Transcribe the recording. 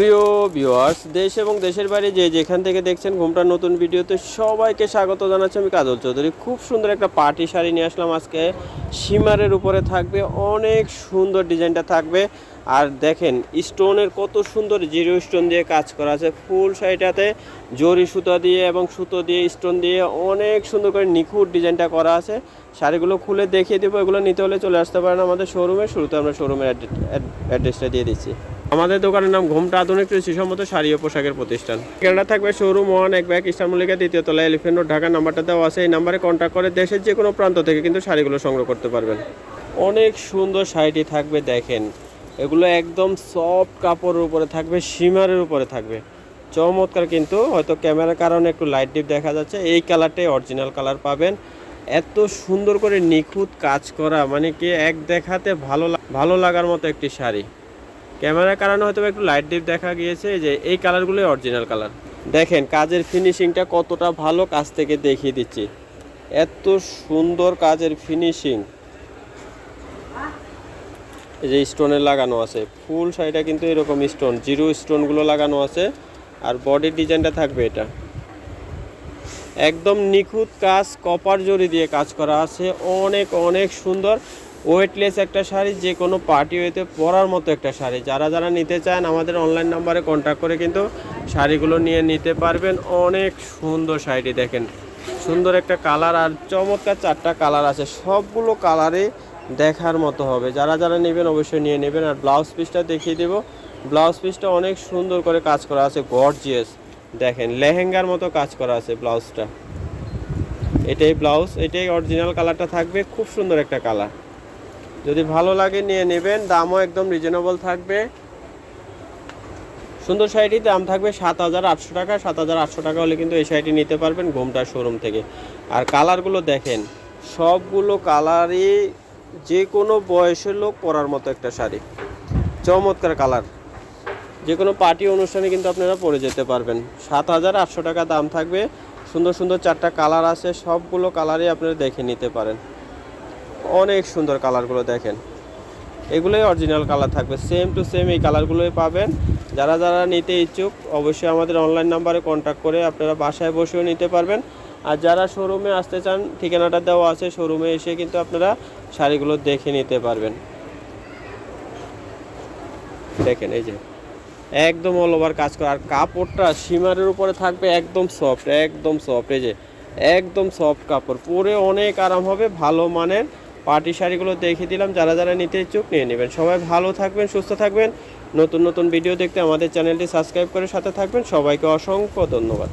প্রিয় ভিউয়ার্স দেশ এবং দেশের বাইরে যে যেখান থেকে দেখছেন ঘুমটার নতুন ভিডিওতে সবাইকে স্বাগত জানাচ্ছি আমি কাজল চৌধুরী। খুব সুন্দর একটা পার্টি শাড়ি নিয়ে আসলাম আজকে। সীমারের উপরে থাকবে, অনেক সুন্দর ডিজাইনটা থাকবে। আর দেখেন, স্টোনের কত সুন্দর জিরো স্টোন দিয়ে কাজ করা আছে। ফুল শাড়িটাতে জরি সুতো দিয়ে এবং সুতো দিয়ে স্টোন দিয়ে অনেক সুন্দর করে নিখুঁত ডিজাইনটা করা আছে। শাড়িগুলো খুলে দেখিয়ে দেবো, এগুলো নিতে হলে চলে আসতে পারেন আমাদের শোরুমে শুরুতে আমরা শোরুমের অ্যাড্রেসটা দিয়ে দিচ্ছি। আমাদের দোকানের নাম ঘুমটা আধুনিক কৃষিসম্মত শাড়ি ও পোশাকের প্রতিষ্ঠান। কেনাডা থাকবে শোরুম ওয়ান, এক ব্যাগ ইস্টার মল্লিকা, দ্বিতীয় তলা এলিফেন্ট রোড ঢাকা নাম্বারটা দেওয়া আছে। এই নাম্বারে কন্ট্যাক্ট করে দেশের যে কোনো প্রান্ত থেকে কিন্তু শাড়িগুলো সংগ্রহ করতে পারবেন। অনেক সুন্দর শাড়িটি থাকবে, দেখেন। এগুলো একদম সফট কাপড়ের উপরে থাকবে সীমারের উপরে থাকবে। চমৎকার কিন্তু, হয়তো ক্যামেরার কারণে একটু লাইট ডিপ দেখা যাচ্ছে। এই কালারটাই অরিজিনাল কালার পাবেন। এত সুন্দর করে নিখুঁত কাজ করা মানে কি এক দেখাতে ভালো ভালো লাগার মতো একটি শাড়ি। ক্যামেরার কারণে হয়তো একটু লাইট ডিপ দেখা গিয়েছে যে এই কালারগুলোই অরিজিনাল কালার দেখেন, কাজের ফিনিশিংটা কতটা ভালো কাজ থেকে দেখিয়ে দিচ্ছি। এত সুন্দর কাজের ফিনিশিং এই যে স্টোনের লাগানো আছে। ফুল শাড়িটা কিন্তু এরকম স্টোন জিরো স্টোনগুলো লাগানো আছে। আর বডির ডিজাইনটা থাকবে এটা। একদম নিখুঁত কাজ কপার জরি দিয়ে কাজ করা আছে। অনেক অনেক সুন্দর। ওয়েটলেস একটা শাড়ি, যে কোনো পার্টি ওয়েতে পরার মতো একটা শাড়ি। যারা যারা নিতে চান, আমাদের অনলাইন নাম্বারে কন্ট্যাক্ট করে কিন্তু শাড়িগুলো নিয়ে নিতে পারবেন। অনেক সুন্দর শাড়িটি দেখেন। সুন্দর একটা কালার আর চমৎকার চারটা কালার আছে। সবগুলো কালারে দেখার মতো হবে। যারা যারা নেবেন অবশ্যই নিয়ে নেবেন। আর ব্লাউজ পিসটা দেখিয়ে দেব। ব্লাউজ পিসটা অনেক সুন্দর করে কাজ করা আছে। গর্জিয়াস দেখেন, লেহেঙ্গার মতো কাজ করা আছে ব্লাউজটা এটাই ব্লাউজ এটাই অরিজিনাল কালারটা থাকবে। খুব সুন্দর একটা কালার যদি ভালো লাগে, নিয়ে নেবেন। দামও একদম রিজনেবল থাকবে। সুন্দর শাড়িটির দাম থাকবে সাত হাজার আটশো টাকা। সাত হাজার আটশো টাকা হলে কিন্তু এই শাড়িটি নিতে পারবেন ঘুমটার শোরুম থেকে। আর কালারগুলো দেখেন, সবগুলো কালারই যে কোনো বয়সের লোক পরার মতো একটা শাড়ি। চমৎকার কালার। যে কোনো পার্টি অনুষ্ঠানে কিন্তু আপনারা পরে যেতে পারবেন। সাত হাজার আটশো টাকা দাম থাকবে। সুন্দর সুন্দর চারটা কালার আছে, সবগুলো কালারই আপনারা দেখে নিতে পারেন। অনেক সুন্দর কালারগুলো দেখেন। এগুলোই অরিজিনাল কালার থাকবে। সেম টু সেম এই কালারগুলোই পাবেন। যারা যারা নিতে ইচ্ছুক, অবশ্যই আমাদের অনলাইন নাম্বারে কন্ট্যাক্ট করে আপনারা বাসায় বসেও নিতে পারবেন। আর যারা শোরুমে আসতে চান, ঠিকানাটা দেওয়া আছে। শোরুমে এসে কিন্তু আপনারা শাড়িগুলো দেখে নিতে পারবেন। দেখেন এই যে, একদম অল ওভার কাজ করা। আর কাপড়টা সীমারের উপরে থাকবে একদম সফট একদম সফট এই যে, একদম সফট কাপড়। পরে অনেক আরাম হবে, ভালো মানের পার্টি শাড়িগুলো দেখিয়ে দিলাম, যারা যারা নিতে ইচ্ছুক নিয়ে নেবেন। সবাই ভালো থাকবেন, সুস্থ থাকবেন। নতুন নতুন ভিডিও দেখতে আমাদের চ্যানেলটি সাবস্ক্রাইব করে সাথে থাকবেন। সবাইকে অসংখ্য ধন্যবাদ।